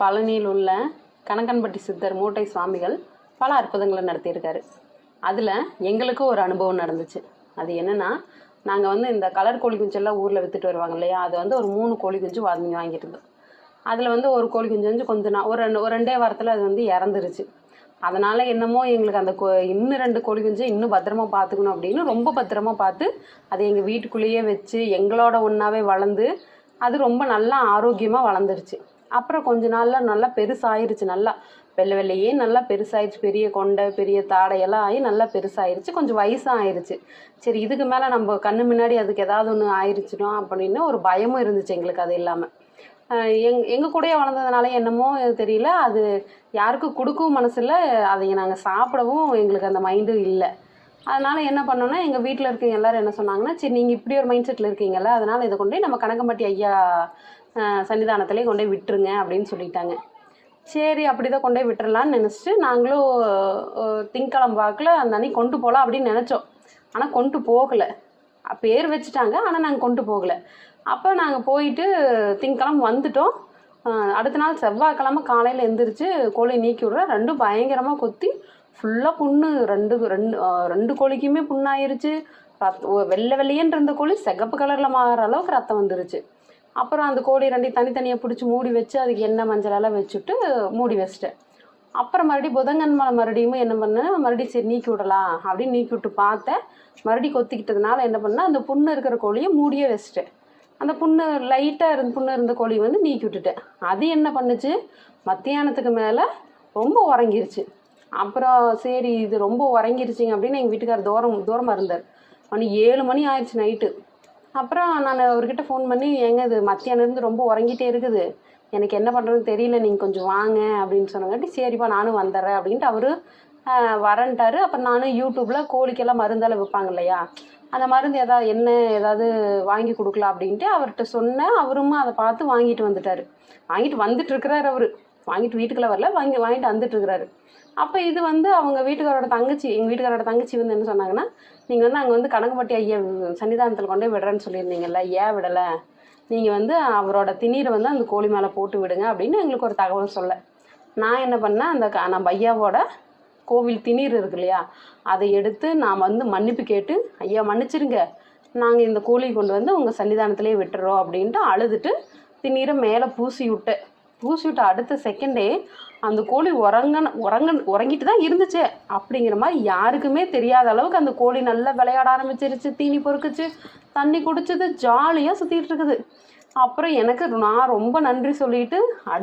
பழனியில் உள்ள கணக்கன்பட்டி சித்தர் மூட்டை சுவாமிகள் பல அற்புதங்களை நடத்தியிருக்காரு. அதில் எங்களுக்கும் ஒரு அனுபவம் நடந்துச்சு. அது என்னென்னா நாங்கள் வந்து இந்த கலர் கோழி குஞ்செல்லாம் ஊரில் விற்றுட்டு வருவாங்க இல்லையா? அது வந்து ஒரு மூணு கோழி குஞ்சு வாங்கி வாங்கியிருந்தோம். அதில் வந்து ஒரு கோழி குஞ்சு வந்து கொஞ்ச நாள் ஒரு ரெண்டு ஒரு ரெண்டே வாரத்தில் அது வந்து இறந்துருச்சு. அதனால் என்னமோ எங்களுக்கு அந்த கோ இன்னும் ரெண்டு கோழி குஞ்சு இன்னும் பத்திரமா பார்த்துக்கணும் அப்படின்னு ரொம்ப பத்திரமா பார்த்து அதை எங்கள் வீட்டுக்குள்ளேயே வச்சு எங்களோட ஒன்றாவே வளர்ந்து அது ரொம்ப நல்லா ஆரோக்கியமாக வளர்ந்துருச்சு. அப்புறம் கொஞ்ச நாளில் நல்லா பெருசாயிருச்சு. நல்லா வெள்ளை வெள்ளையே நல்லா பெருசாயிருச்சு. பெரிய கொண்டை பெரிய தாடையெல்லாம் ஆகி நல்லா பெருசாயிருச்சு. கொஞ்சம் வயசும் ஆயிருச்சு சரி இதுக்கு மேலே நம்ம கண்ணு முன்னாடி அதுக்கு ஏதாவது ஒன்று ஆயிருச்சுனோ அப்படின்னு ஒரு பயமும் இருந்துச்சு எங்களுக்கு அது இல்லாமல் எங் எங்கள் கூடயே வளர்ந்ததுனால என்னமோ தெரியல. அது யாருக்கும் கொடுக்கவும் மனசில் அதை நாங்கள் சாப்பிடவும் எங்களுக்கு அந்த மைண்டும் இல்லை. அதனால் என்ன பண்ணோன்னா எங்கள் வீட்டில் இருக்கவங்க எல்லோரும் என்ன சொன்னாங்கன்னா சரி நீங்கள் இப்படி ஒரு மைண்ட் செட்டில் இருக்கீங்கல்ல அதனால் இதை கொண்டு நம்ம கணக்கம்பட்டி ஐயா அஹ், சன்னிதானத்திலே கொண்டு போய் விட்டுருங்க அப்படின்னு சொல்லிட்டாங்க. சரி அப்படி தான் கொண்டு போய் விட்டுறலான்னு நினச்சிட்டு நாங்களும் அஹ், பார்க்கல அந்த அன்னைக்கு கொண்டு போகலாம் அப்படின்னு நினச்சோம். ஆனால் கொண்டு போகலை. பேர் வச்சுட்டாங்க ஆனால் நாங்கள் கொண்டு போகலை. அப்போ நாங்கள் போயிட்டு திங்கக்கிழமை வந்துட்டோம். அடுத்த நாள் செவ்வாய்க்கிழமை காலையில் எழுந்திரிச்சு கோழி நீக்கி விட்ற ரெண்டும் பயங்கரமாக கொத்தி ஃபுல்லாக புண்ணு. ரெண்டு ரெண்டு ரெண்டு கோழிக்குமே புண்ணாயிருச்சு. ரத் வெள்ளை வெள்ளையன் இருந்த கோழி சிகப்பு கலரில் மாறுற அளவுக்கு ரத்தம் வந்துருச்சு. அப்புறம் அந்த கோழி ரெண்டையும் தனித்தனியாக பிடிச்சி மூடி வச்சு அதுக்கு எண்ணெய் மஞ்சளெல்லாம் வச்சுட்டு மூடி வச்சிட்டேன். அப்புறம் மறுபடியும் புதங்கன்மலை மறுபடியும் என்ன பண்ணேன்? மறுபடியும் சரி நீக்கி விடலாம் அப்படின்னு நீக்கி விட்டு பார்த்தேன். மறுபடியும் கொத்திக்கிட்டதுனால என்ன பண்ணேன்? அந்த புண்ணு இருக்கிற கோழியை மூடியே வச்சிட்டேன். அந்த புண்ணு லைட்டாக இருந்த புண்ணு இருந்த கோழி வந்து நீக்கி விட்டுட்டேன். அது என்ன பண்ணுச்சு? மத்தியானத்துக்கு மேலே ரொம்ப உறங்கிருச்சு. அப்புறம் சரி இது ரொம்ப உறங்கிருச்சிங்க அப்படின்னு எங்கள் வீட்டுக்காரர் தூரம் தூரமாக இருந்தார். மணி ஏழு மணி ஆயிடுச்சு நைட்டு அப்புறம் நான் அவர்கிட்ட ஃபோன் பண்ணி ஏங்க இது மத்தியானிருந்து ரொம்ப உறங்கிட்டே இருக்குது. எனக்கு என்ன பண்ணுறதுன்னு தெரியல நீங்கள் கொஞ்சம் வாங்க அப்படின்னு சொன்னங்காட்டி சரிப்பா நானும் வந்துடுறேன் அப்படின்ட்டு அவர் வரன்ட்டாரு. அப்புறம் நானும் யூடியூப்பில் கோழிக்கெல்லாம் மருந்தெல்லாம் விற்பாங்க இல்லையா? அந்த மருந்து எதாவது என்ன ஏதாவது வாங்கி கொடுக்கலாம் அப்படின்ட்டு அவர்கிட்ட சொன்னேன். அவரும் அதை பார்த்து வாங்கிட்டு வந்துட்டாரு. வாங்கிட்டு வந்துட்டு இருக்கிறார் அவர். வாங்கிட்டு வீட்டுக்குள்ளே வரல வாங்கி வாங்கிட்டு வந்துட்டு இருக்கிறாரு அப்போ இது வந்து அவங்க வீட்டுக்காரோட தங்கச்சி எங்கள் வீட்டுக்காரோட தங்கச்சி வந்து என்ன சொன்னாங்கன்னா நீங்கள் வந்து அங்கே வந்து கணக்குப்பட்டி ஐயா சன்னிதானத்தில் கொண்டு விடுறேன்னு சொல்லியிருந்தீங்கல்ல ஏன் விடலை? நீங்கள் வந்து அவரோட திணீரை வந்து அந்த கோழி மேலே போட்டு விடுங்க அப்படின்னு எங்களுக்கு ஒரு தகவல் சொல்ல. நான் என்ன பண்ணேன் அந்த க- நம்ம ஐயாவோட கோவில் திணீர் இருக்கு இல்லையா அதை எடுத்து நான் வந்து மன்னிப்பு கேட்டு ஐயா மன்னிச்சிருங்க. நாங்கள் இந்த கோழி கொண்டு வந்து உங்கள் சன்னிதானத்திலே விட்டுறோம் அப்படின்ட்டு அழுதுட்டு திணீரை மேலே பூசி விட்டேன் தூசி விட்ட அடுத்த செகண்டே அந்த கோழி உறங்கன உறங்க உறங்கிட்டு தான் இருந்துச்சு. அப்படிங்கிற மாதிரி யாருக்குமே தெரியாத அளவுக்கு அந்த கோழி நல்லா விளையாட ஆரம்பிச்சிருச்சு. தீனி பொறுக்குச்சு தண்ணி குடிச்சது ஜாலியாக சுற்றிட்டு இருக்குது. அப்புறம் எனக்கு நான் ரொம்ப நன்றி சொல்லிட்டு அடு